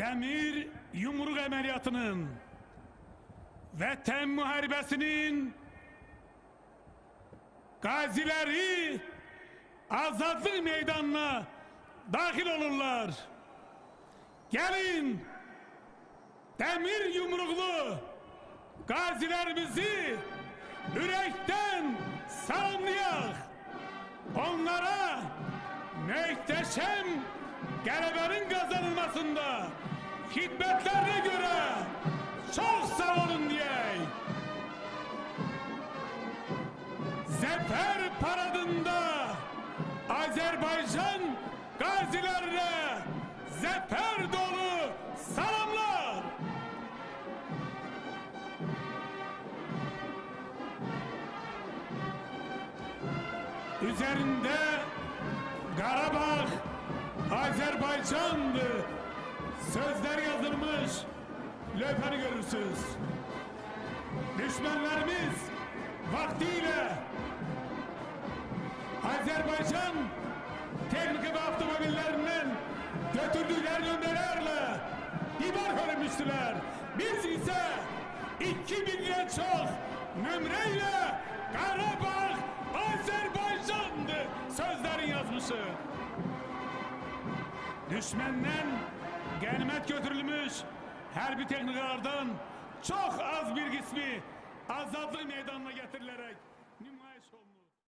Demir yumruk ameliyatının Vətən müharibəsinin gazileri azadlık meydanına dahil olurlar. Gelin demir yumruklu gazilerimizi yürekten selamlayak. Onlara muhteşem gelebenin kazanılmasında hikmetlerine göre çok sağ olun diyeyim. Zafer paradında Azerbaycan gazilerine zafer dolu selamlar. Üzerinde Karabağ Azerbaycan'dı. Sözler yazılmış. Löpeni görürsünüz. Düşmanlarımız vaktiyle Azerbaycan teknik ve otomobillerinden götürdükleri gönderlerle imar vermiştiler. Biz ise 2000'den çok nümreyle Karabağ Azerbaycan'dı sözlerin yazmışı. Düşmenden götürülmüş. Her bir teknikalardan çok az bir kısmı azadlık meydanına